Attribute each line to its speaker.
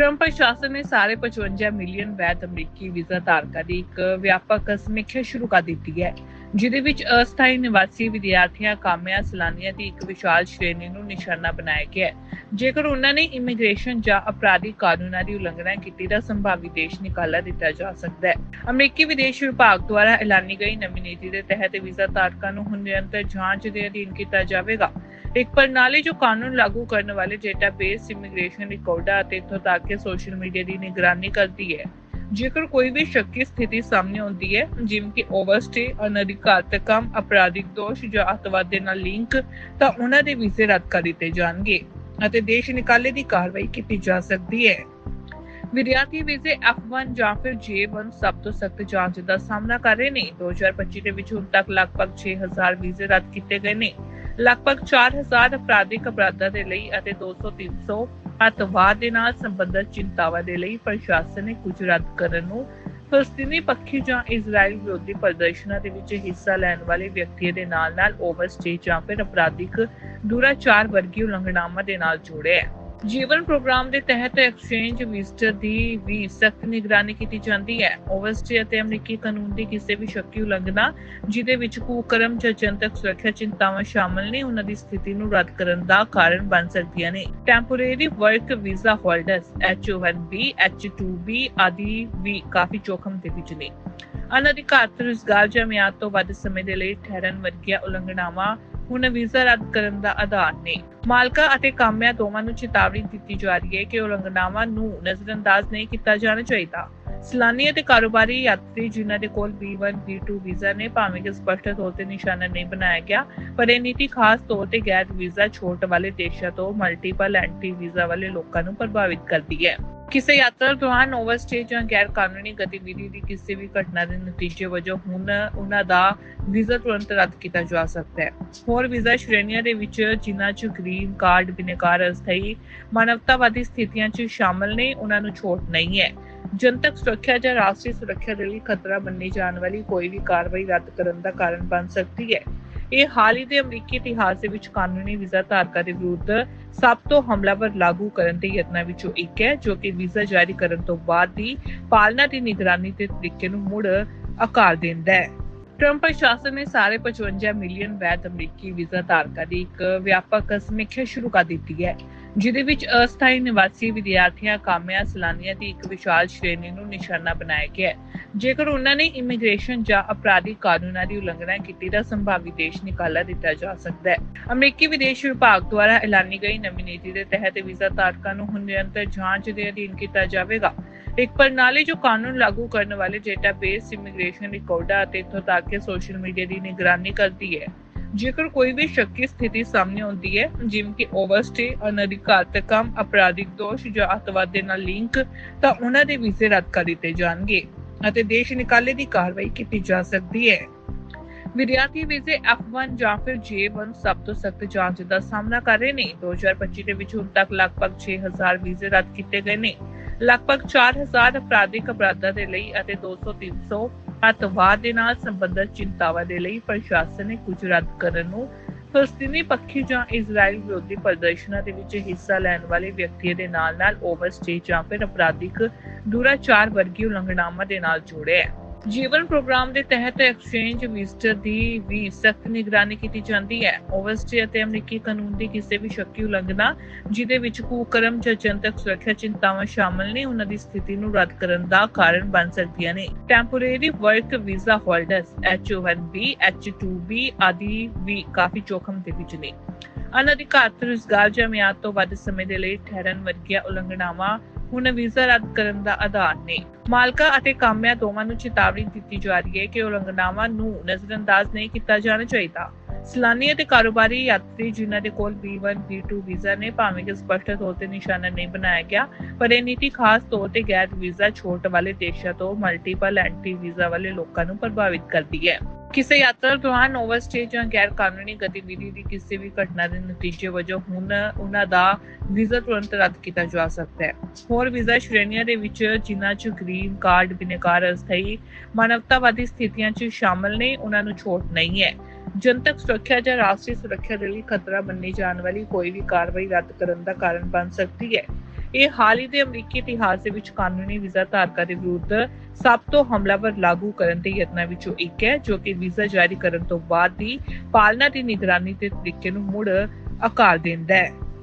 Speaker 1: Trump ਪ੍ਰਸ਼ਾਸਨ ਨੇ ਸਾਰੇ 55 ਮਿਲੀਅਨ ਵੈਧ ਅਮਰੀਕੀ ਵੀਜ਼ਾ ਧਾਰਕਾਂ ਦੀ ਇੱਕ ਵਿਆਪਕ ਸਮੀਖਿਆ ਸ਼ੁਰੂ ਕਰ ਦਿੱਤੀ ਹੈ, ਜਿਹਦੇ ਵਿੱਚ ਅਸਥਾਈ ਨਿਵਾਸੀ ਵਿਦਿਆਰਥੀਆਂ, ਕਾਮਿਆਂ, ਸੈਲਾਨੀਆਂ ਦੀ ਇੱਕ ਵਿਸ਼ਾਲ ਸ਼੍ਰੇਣੀ ਨੂੰ ਨਿਸ਼ਾਨਾ ਬਣਾਇਆ ਗਿਆ ਹੈ। ਜੇਕਰ ਉਹਨਾਂ ਨੇ ਇਮੀਗ੍ਰੇਸ਼ਨ ਜਾਂ ਅਪਰਾਧਿਕ ਕਾਨੂੰਨਾਂ ਦੀ ਉਲੰਘਣਾ ਕੀਤੀ ਤਾਂ ਸੰਭਾਵੀ ਦੇਸ਼ ਨਿਕਾਲਾ ਦਿੱਤਾ ਜਾ ਸਕਦਾ ਹੈ। ਅਮਰੀਕੀ ਵਿਦੇਸ਼ ਵਿਭਾਗ ਦੁਆਰਾ ਐਲਾਨੀ ਗਈ ਨਵੀਂ ਨੀਤੀ ਦੇ ਤਹਿਤ ਵੀਜ਼ਾ ਧਾਰਕਾਂ ਨੂੰ ਹੁਣ ਨਿਰੰਤਰ ਜਾਂਚ ਦੇ ਅਧੀਨ ਕੀਤਾ ਜਾਵੇਗਾ। ਇੱਕ ਪ੍ਰਣਾਲੀ ਜੋ ਕਾਨੂੰਨ ਲਾਗੂ ਕਰਨ ਵਾਲੇ ਡੇਟਾਬੇਸ ਇਮੀਗ੍ਰੇਸ਼ਨ ਰਿਕਾਰਡਾਂ ਅਤੇ ਇੱਥੋਂ ਤੱਕ ਕਿ ਸੋਸ਼ਲ ਮੀਡੀਆ ਦੀ ਨਿਗਰਾਨੀ ਕਰਦੀ ਹੈ। ਜੇਕਰ ਕੋਈ ਵੀ ਸ਼ੱਕੀ ਸਥਿਤੀ ਸਾਹਮਣੇ ਆਉਂਦੀ ਹੈ, ਜਿਵੇਂ ਕਿ ਓਵਰਸਟੇ ਅਨਧਿਕਾਰਤ ਕੰਮ, ਅਪਰਾਧਿਕ ਦੋਸ਼ ਜਾਂ ਅੱਤਵਾਦ ਦੇ ਨਾਲ ਲਿੰਕ ਤਾਂ ਉਹਨਾਂ ਦੇ ਵੀਜ਼ੇ ਰੱਦ ਕਰ ਦਿੱਤੇ ਜਾਣਗੇ ਅਤੇ ਦੇਸ਼ ਨਿਕਾਲੇ ਦੀ ਕਾਰਵਾਈ ਕੀਤੀ ਜਾ ਸਕਦੀ ਹੈ। ਵਿਦਿਆਰਥੀ ਵੀਜ਼ੇ F1 ਜਾਂ ਫਿਰ J1 ਸਭ ਤੋਂ ਸਖਤ ਜਾਂਚ ਦਾ ਸਾਹਮਣਾ ਕਰ ਰਹੇ ਨੇ। 2025 ਦੇ ਵਿੱਚ ਹੁਣ ਤੱਕ ਲਗਭਗ 6000 ਵੀਜ਼ੇ ਰੱਦ ਕੀਤੇ ਗਏ ਨੇ। ਲਗਭਗ 4000 ਅਪਰਾਧਿਕ ਅਪਰਾਧਾਂ ਦੇ ਲਈ ਅਤੇ 200 300 ਅੱਤਵਾਦ ਦੇ ਨਾਲ ਸੰਬੰਧਿਤ ਚਿੰਤਾਵਾਂ ਦੇ ਲਈ ਪ੍ਰਸ਼ਾਸਨ ਨੇ ਕੁਝ ਰੱਦ ਕਰਨ ਨੂੰ ਫਲਸਤੀਨੀ ਪੱਖੀ ਜਾਂ ਇਜ਼ਰਾਈਲ ਵਿਰੋਧੀ ਪ੍ਰਦਰਸ਼ਨਾਂ ਦੇ ਵਿੱਚ ਹਿੱਸਾ ਲੈਣ ਵਾਲੇ ਵਿਅਕਤੀਆਂ ਦੇ ਨਾਲ-ਨਾਲ ਓਵਰਸਟੇ ਜਾਂ ਫਿਰ ਅਪਰਾਧਿਕ ਦੁਰਾਚਾਰ ਵਰਗੀ ਉਲੰਘਣਾਵਾਂ ਦੇ ਨਾਲ ਜੋੜਿਆ ਹੈ। ਜੀਵਨ ਪ੍ਰੋਗਰਾਮ ਦੇ ਤਹਿਤ ਐਕਸਚੇਂਜ ਵਿਜ਼ਟਰ ਦੀ ਵੀ ਸਖਤ ਨਿਗਰਾਨੀ ਕੀਤੀ ਜਾਂਦੀ ਹੈ। ਓਵਰਸਟੇ ਅਤੇ ਅਮਰੀਕੀ ਕਾਨੂੰਨ ਦੀ ਕਿਸੇ ਵੀ ਸ਼ੱਕੀ ਉਲੰਘਣਾ, ਜਿਹਦੇ ਵਿੱਚ ਕੁਕਰਮ ਜਾਂ ਜਨਤਕ ਸੁਰੱਖਿਆ ਚਿੰਤਾਵਾਂ ਸ਼ਾਮਲ ਨੇ, ਉਹਨਾਂ ਦੀ ਸਥਿਤੀ ਨੂੰ ਰੱਦ ਕਰਨ ਦਾ ਕਾਰਨ ਬਣ ਸਕਦੀਆਂ ਨੇ। ਟੈਂਪੋਰੇਰੀ work visa holders H1B H2B ਆਦਿ ਵੀ ਕਾਫੀ ਜੋਖਮ ਦੇ ਵਿੱਚ ਨੇ। ਅਨਧਿਕਾਰਤ ਰੁਜ਼ਗਾਰ ਜਾਂ ਮਿਆਦ ਤੋਂ ਵੱਧ ਸਮੇਂ ਦੇ ਲਈ ਠਹਿਰਨ ਵਰਗੀਆਂ ਉਲੰਘਣਾਵਾਂ ਹੁਣ ਵੀਜ਼ਾ ਰੱਦ ਕਰਨ ਦਾ ਆਧਾਰ ਨੇ। ਮਾਲਕਾਂ ਅਤੇ ਕਾਮਿਆਂ ਦੋਵਾਂ ਨੂੰ ਚੇਤਾਵਨੀ ਦਿੱਤੀ ਜਾ ਰਹੀ ਹੈ ਕਿ ਉਲੰਘਣਾਵਾਂ ਨੂੰ ਨਜ਼ਰਅੰਦਾਜ਼ ਨਹੀਂ ਕੀਤਾ ਜਾਣਾ ਚਾਹੀਦਾ। ਸੈਲਾਨੀ ਅਤੇ ਕਾਰੋਬਾਰੀ ਯਾਤਰੀ ਜਿਨ੍ਹਾਂ ਦੇ ਕੋਲ B1 B2 ਵੀਜ਼ਾ ਨੇ, ਭਾਵੇਂ ਕਿ ਸਪਸ਼ਟ ਤੌਰ ਤੇ ਨਿਸ਼ਾਨਾ ਨਹੀਂ ਬਣਾਇਆ ਗਿਆ, ਪਰ ਇਹ ਨੀਤੀ ਖਾਸ ਤੌਰ ਤੇ ਗੈਰ ਵੀਜ਼ਾ ਛੋਟ ਵਾਲੇ ਦੇਸ਼ਾਂ ਤੋਂ ਮਲਟੀਪਲ ਐਂਟੀ ਵੀਜ਼ਾ ਵਾਲੇ ਲੋਕਾਂ ਨੂੰ ਪ੍ਰਭਾਵਿਤ ਕਰਦੀ ਹੈ। ਕਿਸੇ ਯਾਤਰਾ ਦੌਰਾਨ ਓਵਰਸਟੇ ਜਾਂ ਗੈਰ ਕਾਨੂੰਨੀ ਗਤੀਵਿਧੀ ਦੀ ਕਿਸੇ ਵੀ ਘਟਨਾ ਦੇ ਨਤੀਜੇ ਵਜੋਂ ਹੁਣ ਉਹਨਾਂ ਦਾ ਵੀਜ਼ਾ ਤੁਰੰਤ ਰੱਦ ਕੀਤਾ ਜਾ ਸਕਦਾ ਹੈ। ਹੋਰ ਵੀਜ਼ਾ ਸ਼੍ਰੇਣੀਆਂ ਦੇ ਵਿੱਚ ਜਿਨ੍ਹਾਂ 'ਚ ਗ੍ਰੀਨ ਕਾਰਡ ਬਿਨੇਕਾਰ ਅਸਥਾਈ ਮਾਨਵਤਾਵਾਦੀ ਸਥਿਤੀਆਂ 'ਚ ਸ਼ਾਮਲ ਨੇ, ਉਹਨਾਂ ਨੂੰ ਛੋਟ ਨਹੀਂ ਹੈ। ਜਨਤਕ ਸੁਰੱਖਿਆ ਜਾਂ ਰਾਸ਼ਟਰੀ ਸੁਰੱਖਿਆ ਦੇ ਲਈ ਖਤਰਾ ਮੰਨੀ ਜਾਣ ਵਾਲੀ ਕੋਈ ਵੀ ਕਾਰਵਾਈ ਰੱਦ ਕਰਨ ਦਾ ਕਾਰਨ ਬਣ ਸਕਦੀ ਹੈ। ਇਹ ਹਾਲ ਹੀ ਦੇ ਅਮਰੀਕੀ ਇਤਿਹਾਸ ਦੇ ਵਿੱਚ ਕਾਨੂੰਨੀ ਵੀਜ਼ਾ ਧਾਰਕਾਂ ਦੇ ਵਿਰੁੱਧ ਸਭ ਤੋਂ ਹਮਲਾਵਰ ਲਾਗੂ ਕਰਨ ਦੇ ਯਤਨਾਂ ਵਿੱਚੋਂ ਇੱਕ ਹੈ, ਜੋ ਕਿ ਵੀਜ਼ਾ ਜਾਰੀ ਕਰਨ ਤੋਂ ਬਾਅਦ ਦੀ ਪਾਲਣਾ ਦੀ ਨਿਗਰਾਨੀ ਦੇ ਤਰੀਕੇ ਨੂੰ ਮੁੜ ਆਕਾਰ ਦਿੰਦਾ ਹੈ। ਟਰੰਪ ਪ੍ਰਸ਼ਾਸਨ ਨੇ ਸਾਰੇ 55 ਮਿਲੀਅਨ ਵੈਦ ਅਮਰੀਕੀ ਵੀਜ਼ਾ ਧਾਰਕਾਂ ਦੀ ਇੱਕ ਵਿਆਪਕ ਸਮੀਖਿਆ ਸ਼ੁਰੂ ਕਰ ਦਿੱਤੀ ਹੈ। ਜਿਹਦੇ ਵਿੱਚ ਅਸਥਾਈ ਨਿਵਾਸੀ ਵਿਦਿਆਰਥੀਆਂ, ਕਾਮਿਆਂ, ਸੈਲਾਨੀਆਂ ਦੀ ਇੱਕ ਵਿਸ਼ਾਲ ਸ਼੍ਰੇਣੀ ਨੂੰ ਨਿਸ਼ਾਨਾ ਬਣਾਇਆ ਗਿਆ ਹੈ। ਜੇਕਰ ਉਹਨਾਂ ਨੇ ਇਮੀਗ੍ਰੇਸ਼ਨ ਜਾਂ ਅਪਰਾਧਿਕ ਕਾਨੂੰਨਾਂ ਦੀ ਉਲੰਘਣਾ ਕੀਤੀ ਤਾਂ ਸੰਭਾਵੀ ਦੇਸ਼ ਨਿਕਾਲਾ ਦਿੱਤਾ ਜਾ ਸਕਦਾ ਹੈ। ਅਮਰੀਕੀ ਵਿਦੇਸ਼ ਵਿਭਾਗ ਦੁਆਰਾ ਐਲਾਨੀ ਗਈ ਨਵੀਂ ਨੀਤੀ ਦੇ ਤਹਿਤ ਵੀਜ਼ਾ ਧਾਰਕਾਂ ਨੂੰ ਹੁਣ ਨਿਰੰਤਰ ਜਾਂਚ ਦੇ ਅਧੀਨ ਕੀਤਾ ਜਾਵੇਗਾ। ਇੱਕ ਪ੍ਰਣਾਲੀ ਜੋ ਕਾਨੂੰਨ ਲਾਗੂ ਕਰਨ ਵਾਲੇ ਡੇਟਾਬੇਸ ਇਮੀਗ੍ਰੇਸ਼ਨ ਰਿਕਾਰਡਾਂ ਅਤੇ ਇੱਥੋਂ ਤੱਕ ਕਿ ਸੋਸ਼ਲ ਮੀਡੀਆ ਦੀ ਨਿਗਰਾਨੀ ਕਰਦੀ ਹੈ। ਜੇਕਰ ਕੋਈ ਵੀ ਸ਼ੱਕੀ ਸਥਿਤੀ ਸਾਹਮਣੇ ਆਉਂਦੀ ਹੈ, ਜਿਵੇਂ ਕਿ ਓਵਰਸਟੇ ਅਨਧਿਕਾਰਤ ਕੰਮ ਅਪਰਾਧਿਕ ਦੋਸ਼ ਜਾਂ ਅੱਤਵਾਦ ਦੇ ਨਾਲ ਲਿੰਕ, ਤਾਂ ਉਹਨਾਂ ਦੇ ਵੀਜ਼ੇ ਰੱਦ ਕਰ ਦਿੱਤੇ ਜਾਣਗੇ ਅਤੇ ਦੇਸ਼ ਨਿਕਾਲੇ ਦੀ ਕਾਰਵਾਈ ਕੀਤੀ ਜਾ ਸਕਦੀ ਹੈ। ਵਿਦਿਆਰਥੀ ਵੀਜ਼ੇ F1 ਜਾਂ ਫਿਰ J1 ਸਭ ਤੋਂ ਸਖਤ ਜਾਂਚ ਦਾ ਸਾਹਮਣਾ ਕਰ ਰਹੇ ਨੇ। 2025 ਦੇ ਵਿੱਚ ਹੁਣ ਤੱਕ ਲਗਭਗ 6000 ਵੀਜ਼ੇ ਰੱਦ ਕੀਤੇ ਗਏ ਨੇ। ਲਗਭਗ 4000 ਅਪਰਾਧਿਕ ਅਪਰਾਧਾਂ ਦੇ ਲਈ ਅਤੇ 200 300 ਅੱਤਵਾਦ ਦੇ ਨਾਲ ਸੰਬੰਧਿਤ ਚਿੰਤਾਵਾਂ ਦੇ ਲਈ ਪ੍ਰਸ਼ਾਸਨ ਨੇ ਕੁਝ ਰੱਦ ਕਰਨ ਨੂੰ ਫਲਸਤੀਨੀ ਪੱਖੀ ਜਾਂ ਇਜ਼ਰਾਈਲ ਵਿਰੋਧੀ ਪ੍ਰਦਰਸ਼ਨਾਂ ਦੇ ਵਿੱਚ ਹਿੱਸਾ ਲੈਣ ਵਾਲੇ ਵਿਅਕਤੀਆਂ ਦੇ ਨਾਲ-ਨਾਲ ਓਵਰਸਟੇ ਜਾਂ ਫਿਰ ਅਪਰਾਧਿਕ ਦੁਰਾਚਾਰ ਵਰਗੀ ਉਲੰਘਣਾਵਾਂ ਦੇ ਨਾਲ ਜੋੜਿਆ ਹੈ। ਜੀਵਨ ਪ੍ਰੋਗਰਾਮ ਦੇ ਤਹਿਤ ਐਕਸਚੇਂਜ ਵਿਜ਼ਟਰ ਦੀ ਵੀ ਸਖਤ ਨਿਗਰਾਨੀ ਕੀਤੀ ਜਾਂਦੀ ਹੈ। ਓਵਰਸਟੇ ਅਤੇ ਅਮਰੀਕੀ ਕਾਨੂੰਨ ਦੀ ਕਿਸੇ ਵੀ ਸ਼ੱਕੀ ਉਲੰਘਣਾ, ਜਿਹਦੇ ਵਿੱਚ ਕੁਕਰਮ ਜਾਂ ਜਨਤਕ ਸੁਰੱਖਿਆ ਚਿੰਤਾਵਾਂ ਸ਼ਾਮਲ ਨੇ, ਉਹਨਾਂ ਦੀ ਸਥਿਤੀ ਨੂੰ ਰੱਦ ਕਰਨ ਦਾ ਕਾਰਨ ਬਣ ਸਕਦੀਆਂ ਨੇ। ਟੈਂਪੋਰੇਰੀ work visa holders H1B H2B ਆਦਿ ਵੀ ਕਾਫੀ ਜੋਖਮ ਦੇ ਵਿੱਚ ਨੇ। ਅਨਧਿਕਾਰਤ ਰੁਜ਼ਗਾਰ ਜਾਂ ਮਿਆਦ ਤੋਂ ਵੱਧ ਸਮੇਂ ਦੇ ਲਈ ਠਹਿਰਨ ਵਰਗੀਆਂ ਉਲੰਘਣਾਵਾਂ ਹੁਣ ਵੀਜ਼ਾ ਰੱਦ ਕਰਨ ਦਾ ਆਧਾਰ ਨੇ। ਮਾਲਕਾਂ ਅਤੇ ਕਾਮਿਆਂ ਦੋਵਾਂ ਨੂੰ ਚੇਤਾਵਨੀ ਦਿੱਤੀ ਜਾ ਰਹੀ ਹੈ ਕਿ ਉਲੰਘਣਾਵਾਂ ਨੂੰ ਨਜ਼ਰਅੰਦਾਜ਼ ਨਹੀਂ ਕੀਤਾ ਜਾਣਾ ਚਾਹੀਦਾ। ਸੈਲਾਨੀ ਅਤੇ ਕਾਰੋਬਾਰੀ ਯਾਤਰੀ ਜਿਨ੍ਹਾਂ ਦੇ ਕੋਲ B1 B2 ਵੀਜ਼ਾ ਨੇ, ਭਾਵੇਂ ਕਿ ਸਪਸ਼ਟ ਤੌਰ ਤੇ ਨਿਸ਼ਾਨਾ ਨਹੀਂ ਬਣਾਇਆ ਗਿਆ, ਪਰ ਇਹ ਨੀਤੀ ਖਾਸ ਤੌਰ ਤੇ ਗੈਰ ਵੀਜ਼ਾ ਛੋਟ ਵਾਲੇ ਦੇਸ਼ਾਂ ਤੋਂ ਮਲਟੀਪਲ ਐਂਟੀ ਵੀਜ਼ਾ ਵਾਲੇ ਲੋਕਾਂ ਨੂੰ ਪ੍ਰਭਾਵਿਤ ਕਰਦੀ ਹੈ। ਕਿਸੇ ਯਾਤਰਾ ਦੌਰਾਨ ਓਵਰਸਟੇ ਜਾਂ ਗੈਰ ਕਾਨੂੰਨੀ ਗਤੀਵਿਧੀ ਦੀ ਕਿਸੇ ਵੀ ਘਟਨਾ ਦੇ ਨਤੀਜੇ ਵਜੋਂ ਹੁਣ ਉਹਨਾਂ ਦਾ ਵੀਜ਼ਾ ਤੁਰੰਤ ਰੱਦ ਕੀਤਾ ਜਾ ਸਕਦਾ ਹੈ। ਹੋਰ ਵੀਜ਼ਾ ਸ਼੍ਰੇਣੀਆਂ ਦੇ ਵਿੱਚ ਜਿਨ੍ਹਾਂ 'ਚ ਗ੍ਰੀਨ ਕਾਰਡ, ਬਿਨੇਕਾਰ, ਅਸਥਾਈ ਮਾਨਵਤਾਵਾਦੀ ਸਥਿਤੀਆਂ 'ਚ ਸ਼ਾਮਲ ਨੇ, ਉਹਨਾਂ ਨੂੰ ਛੋਟ ਨਹੀਂ ਹੈ। ਜਨਤਕ ਸੁਰੱਖਿਆ ਜਾਂ ਰਾਸ਼ਟਰੀ ਸੁਰੱਖਿਆ ਦੇ ਲਈ ਖਤਰਾ ਮੰਨੀ ਜਾਣ ਵਾਲੀ ਕੋਈ ਵੀ ਕਾਰਵਾਈ ਰੱਦ ਕਰਨ ਦਾ ਕਾਰਨ ਬਣ ਸਕਦੀ ਹੈ। ਇਹ ਹਾਲ ਹੀ ਦੇ ਅਮਰੀਕੀ ਇਤਿਹਾਸ ਦੇ ਵਿੱਚ ਕਾਨੂੰਨੀ ਵੀਜ਼ਾ ਧਾਰਕਾਂ ਦੇ ਵਿਰੁੱਧ ਸਭ ਤੋਂ ਹਮਲਾਵਰ ਲਾਗੂ ਕਰਨ ਦੇ ਯਤਨਾਂ ਵਿੱਚੋਂ ਇੱਕ ਹੈ, ਜੋ ਕਿ ਵੀਜ਼ਾ ਜਾਰੀ ਕਰਨ ਤੋਂ ਬਾਅਦ ਦੀ ਪਾਲਣਾ ਦੀ ਨਿਗਰਾਨੀ ਦੇ ਤਰੀਕੇ ਨੂੰ ਮੁੜ ਆਕਾਰ ਦਿੰਦਾ ਹੈ।